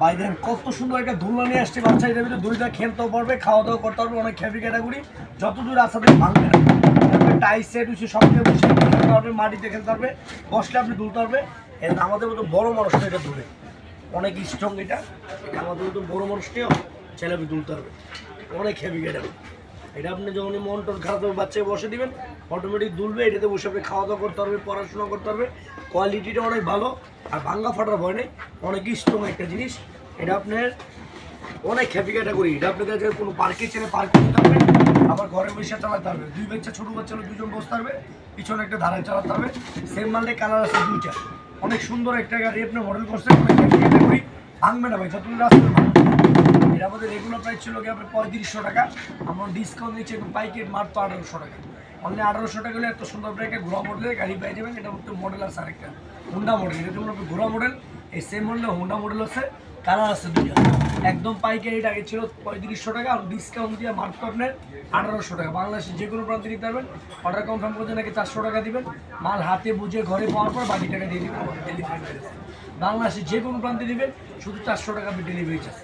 দেখেন, কত সুন্দর একটা দোলনা নিয়ে আসছে বাচ্চা এটা ভিতরে দুইটা খেলতেও পারবে খাওয়া দাওয়া করতে পারবে, অনেক খেপি ক্যাটাগরি যত দূর আসা থেকে ভাঙবে না টাইস সেট হচ্ছে সব থেকে বসে খেলতে পারবে, মাটিতে খেলতে পারবে, বসলে আপনি দুলতে পারবে। আমাদের মতো বড় মানুষটা এটা দূরে অনেক স্ট্রং এটা। আমাদের মতো বড় মানুষকেও ছেলে দুলতে পারবে অনেক হেভি ক্যাটাগরি এটা আপনি যখন মন টন খারাপ হবে বাচ্চাকে বসে দিবেন অটোমেটিক দুলবে, এটাতে বসে আপনি খাওয়া দাওয়া করতে পারবে, পড়াশোনা করতে পারবে। কোয়ালিটিটা অনেক ভালো, আর ভাঙ্গা ফাটার ভয় নেই। অনেক স্ট্রং একটা জিনিস। এটা আপনার অনেক হ্যাপি ক্যাটাগরি এটা আপনার কাছে কোনো পার্কে ছেড়ে পার্ক করতে পারবে আবার ঘরে বসে চালাতে হবে। দুই বাচ্চা, ছোটো বাচ্চা দুজন বসতে পারবে, পিছনে একটা ধারায় চালাতে হবে। সেম মালটা কালার আছে দুইটা। অনেক সুন্দর একটা গাড়ি আপনি মডেল করছে অনেক ভাঙবে না ভাই, যতদিন রাস্তা। এটা আমাদের রেগুলার প্রাইস ছিল কি আপনার পঁয়ত্রিশশো টাকা আমরা ডিসকাউন্ট দিচ্ছি একদম পাইকের মাত্র আঠারোশো টাকা। অনলি আঠারোশো টাকা হলে এত সুন্দর ব্রেকে ঘোরা মডেলের গাড়ি পেয়ে যাবেন, এটা মধ্যে মডেল আছে আরেকটা হুন্ডা মডেল এটা যেমন ঘোরা মডেল এই সেম মডেলে হুন্ডা মডেল আছে কালার আছে দুইটা। একদম পাইকারি আগে ছিল পঁয়ত্রিশশো টাকা, আর ডিসকাউন্ট দিয়ে মাত্র আপনার আঠারোশো টাকা। বাংলাদেশে যে কোনো প্রান্তে নিতে পারবেন অর্ডার কনফার্ম করতে নাকি চারশো টাকা দিবেন, মাল হাতে বুঝে ঘরে পাওয়ার পর বাকি টাকা দিয়ে দিবেন ডেলিভারি বাংলাদেশের যে কোনো প্রান্তে দিবেন, শুধু চারশো টাকা ডেলিভারি চার্জ